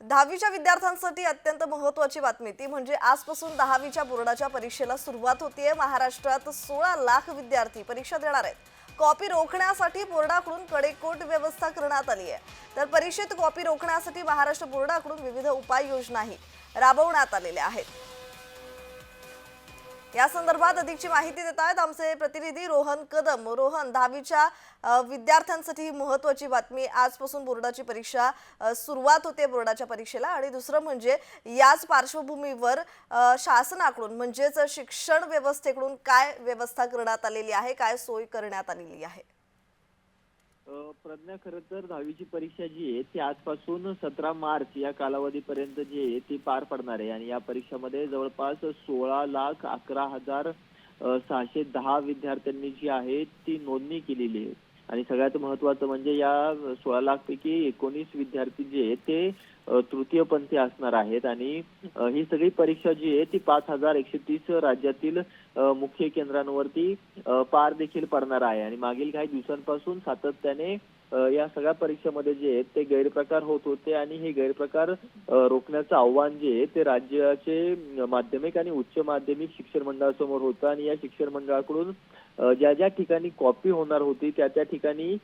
दहावीच्या विद्यार्थ्यांसाठी अत्यंत महत्वाची बातमी ती म्हणजे आजपासून दहावीच्या बोर्डाच्या परीक्षेला सुरुवात होतीये. महाराष्ट्रात सोळा लाख विद्यार्थी परीक्षा देणार आहेत. कॉपी रोखण्यासाठी बोर्डाकडून कडेकोट व्यवस्था करण्यात आली आहे तर परीक्षेत कॉपी रोखण्यासाठी महाराष्ट्र बोर्डाकडून विविध उपाययोजनाही राबवण्यात आलेल्या आहेत. या संदर्भात अधिकची माहिती देत आहेत आमचे प्रतिनिधी रोहन कदम. रोहन दहावीच्या विद्यार्थ्यांसाठी महत्वाची बातमी. आजपासून बोर्डाची परीक्षा सुरुवात होते बोर्डाच्या परीक्षेला आणि दुसरं म्हणजे याच पार्श्वभूमीवर शासनाकडून म्हणजेच शिक्षण व्यवस्थेकडून काय व्यवस्था करण्यात आलेली आहे काय सोय करण्यात आलेली आहे? प्रज्ञा खरं तर दहावीची परीक्षा जी आहे ती आजपासून सतरा मार्च या कालावधीपर्यंत जी आहे ती पार पडणार आहे. आणि या परीक्षेमध्ये जवळपास सोळा लाख अकरा हजार सहाशे दहा विद्यार्थ्यांनी जी आहे ती नोंदणी केलेली आहे. आणि सगळ्यात महत्वाचं म्हणजे या सोळा लाख पैकी एकोणीस विद्यार्थी जे आहेत ते तृतीय तृतीयपंथी असणार आहेत. आणि ही सगळी परीक्षा जी आहे ती पाच हजार एकशे तीस राज्यातील मुख्य केंद्रांवरती पार देखील पडणार आहे. आणि मागील काही दिवसांपासून सातत्याने या सगळ्या परीक्षेमध्ये जे आहेत ते गैरप्रकार होत होते आणि हे गैरप्रकार रोखण्याचं आव्हान जे आहे ते राज्याचे माध्यमिक आणि उच्च माध्यमिक शिक्षण मंडळासमोर होतं आणि या शिक्षण मंडळाकडून ज्या ज्या ठिकाणी कॉपी होणार होती त्या त्या ठिकाणी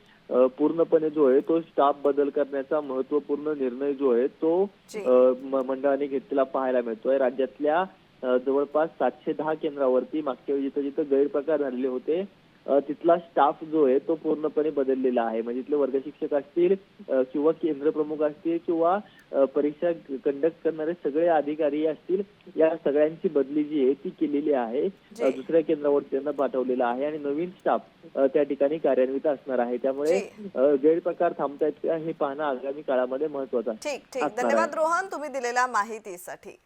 पूर्णपणे जो आहे तो स्टाफ बदल करण्याचा महत्त्वपूर्ण निर्णय जो आहे तो मंडळाने घेतलेला पाहायला मिळतोय. राज्यातल्या जवळपास सातशे दहा केंद्रावरती मागच्या वेळी जिथं जिथं गैरप्रकार झालेले होते तिथला स्टाफ जो आहे तो पूर्णपणे बदललेला आहे. म्हणजे इथले वर्ग शिक्षक असतील किंवा केंद्र प्रमुख असतील किंवा परीक्षा कंडक्ट करणारे सगळे अधिकारी असतील या सगळ्यांची बदली जी आहे ती केलेली आहे. दुसऱ्या केंद्रावर त्यांना पाठवलेला आहे आणि नवीन स्टाफ त्या ठिकाणी कार्यान्वित असणार आहे. त्यामुळे गैरप्रकार थांबतायत का हे पाहणं आगामी काळामध्ये महत्वाचं आहे. धन्यवाद. रोहन तुम्ही दिलेल्या माहितीसाठी.